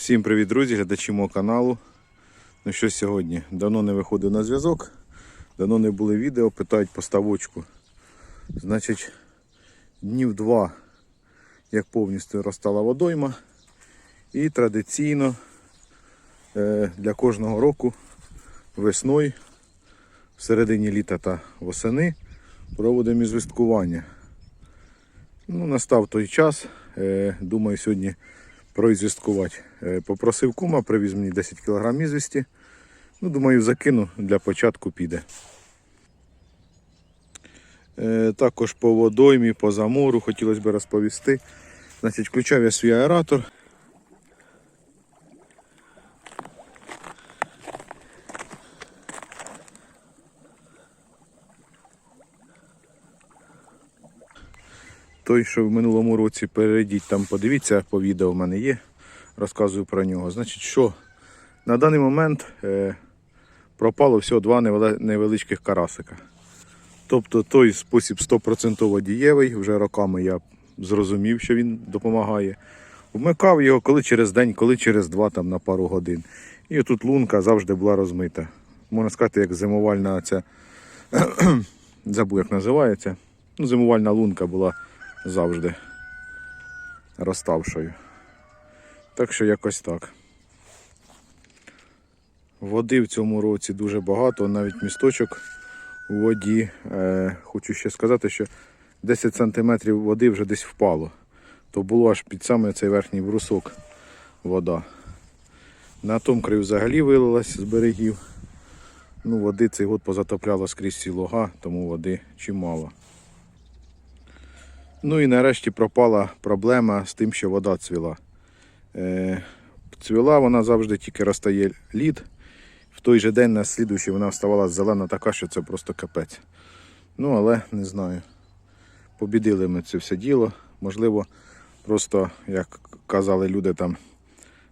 Всім привіт, друзі, глядачі мого каналу. Ну що сьогодні? Давно не виходив на зв'язок, давно не були відео, питають поставочку. Значить, днів два, як повністю розстала водойма. І традиційно е, для кожного року весною, в середині літа та восени проводимо ізвісткування. Ну, настав той час. Е, думаю, сьогодні проізвісткувати. Е, Попросив кума, привіз мені 10 кг ізвісті. Ну, думаю, закину для початку піде. Е, Також по водоймі, по замору хотілося б розповісти. Значить, включав я свій аератор. Той, що в минулому році перейдіть там, подивіться, по відео в мене є. Розказую про нього. Значить, що на даний момент е, пропало всього два невеличких карасика. Тобто той спосіб 100% дієвий, вже роками я зрозумів, що він допомагає. Вмикав його коли через день, коли через два там, на пару годин. І отут лунка завжди була розмита. Можна сказати, як зимувальна ця, забув, як називається. Ну, зимувальна лунка була завжди розставшою. Так що якось так. Води в цьому році дуже багато, навіть місточок у воді. Е, хочу ще сказати, що 10 см води вже десь впало. То було аж під саме цей верхній брусок вода. На тому краю взагалі вилилась з берегів. Ну, води цей год позатопляло скрізь всі луга, тому води чимало. Ну і нарешті пропала проблема з тим, що вода цвіла. Е, цвіла вона завжди тільки розтає лід. В той же день на слідуючий вона вставала зелена така, що це просто капець. Ну, але не знаю. Побідили ми це все діло. Можливо, просто, як казали люди там,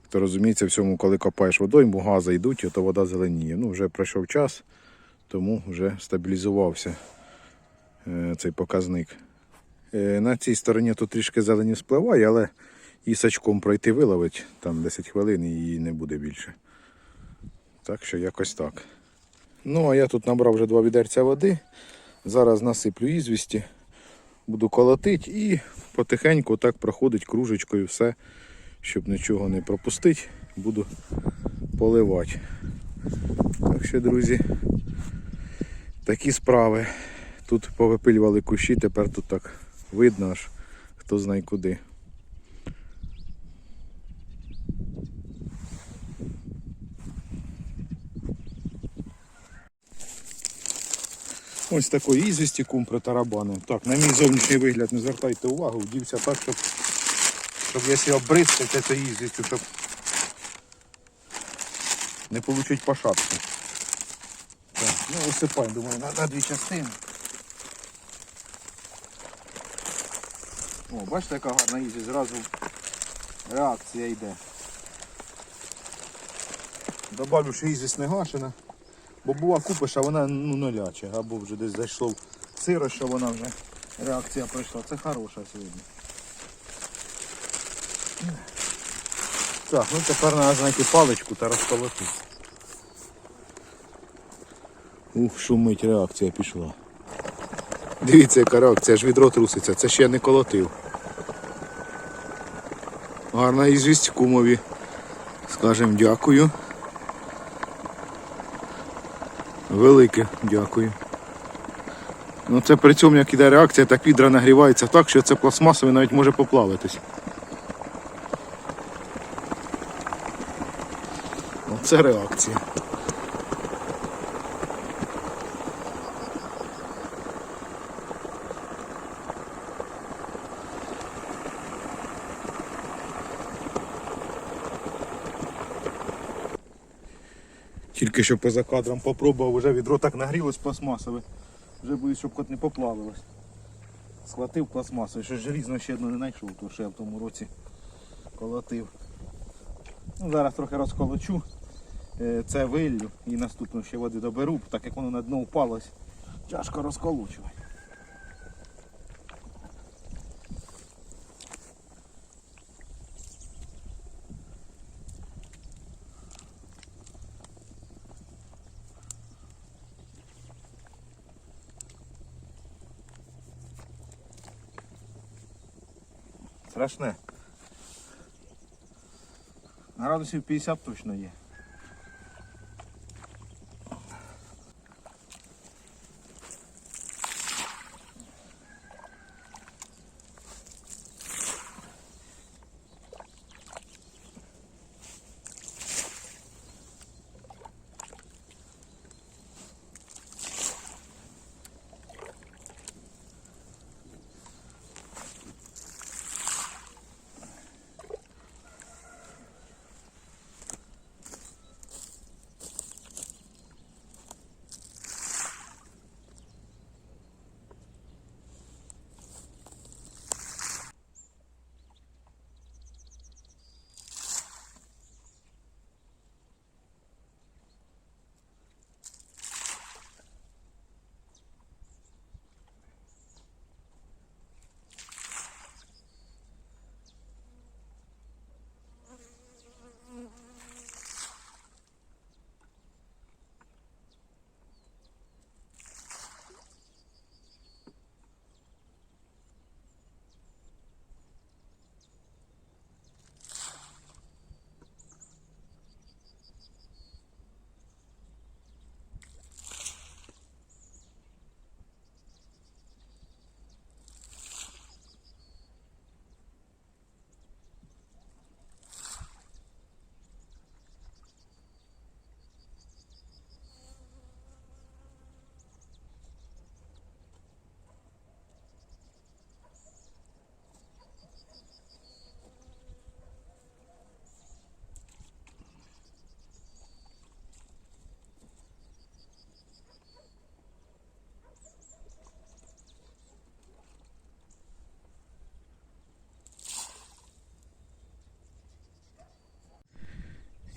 хто розуміється в цьому, коли копаєш водойму, гази йдуть, то вода зеленіє. Ну, вже пройшов час, тому вже стабілізувався е, цей показник. Е, На цій стороні тут трішки зелені спливає, але і сачком пройти виловить там 10 хвилин і її не буде більше. Так що якось так. Ну, а я тут набрав вже два відерця води. Зараз насиплю ізвісті, буду колотити і потихеньку так проходить кружечкою все, щоб нічого не пропустити, буду поливати. Так що, друзі, такі справи. Тут повипилювали кущі, тепер тут так видно аж хто знає куди. Ось такої ізвісті кум притарабанив. Так, на мій зовнішній вигляд не звертайте увагу, вдівся так, щоб, щоб якщо обризкати це ізвістю, щоб не отримати по шапці. Так, ну висипаємо, думаю, на, на дві частини. О, бачите, яка гарна ізі, зразу реакція йде. Добавлю, що ізіс не гашена. Бо була купиш, а вона ну, неляче, або вже десь зайшло сиро, що вона вже реакція пройшла. Це хороша сьогодні. Так, ну тепер треба знайти паличку та розколоти. Ух, шумить реакція пішла. Дивіться, яка реакція, аж відро труситься, це ще не колотив. Гарна ізвість кумові. Скажем дякую. Велике дякую. Ну це при цьому як іде реакція, так відра нагрівається так, що це пластмасове навіть може поплавитись. Оце реакція. Тільки що поза кадром попробував, вже відро так нагрілось пластмасове. Вже боюсь, щоб хоч не поплавилось. Схватив пластмасове, що желізно ще одну не знайшов, то що я в тому році колотив. Ну, зараз трохи розколочу. Е, Це виллю і наступну ще води доберу, так як воно на дно впалось, тяжко розколочувати. Страшне. Градусів 50 точно є.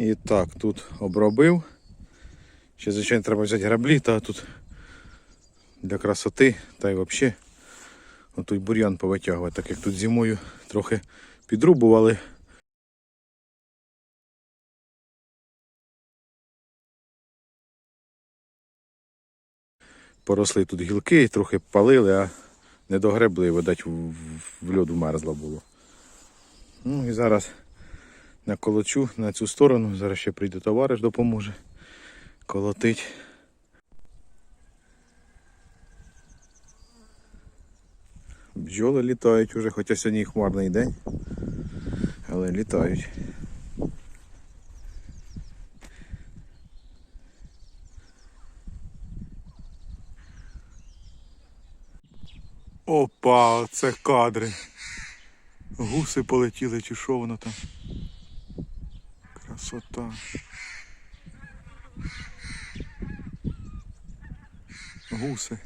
І так, тут обробив. Ще, звичайно, треба взяти граблі, та тут для красоти, та й взагалі отут бур'ян повитягувати, так як тут зимою трохи підрубували. Поросли тут гілки, трохи палили, а не догребли, видать, в, в- в льоду мерзло було. Ну і зараз наколочу на цю сторону. Зараз ще прийде товариш, допоможе колотить. Бджоли літають уже, хоча сьогодні хмарний день, але літають. Опа, це кадри. Гуси полетіли, чи що воно там? Красота. Гуси.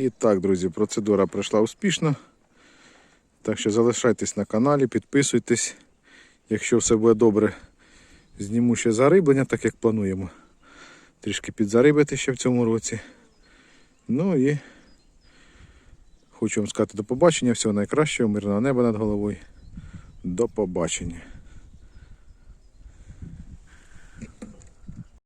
І так, друзі, процедура пройшла успішно. Так що залишайтесь на каналі, підписуйтесь. Якщо все буде добре, зніму ще зариблення, так як плануємо. Трішки підзарибити ще в цьому році. Ну і Хочу вам сказати до побачення, всього найкращого, мирного неба над головою. До побачення.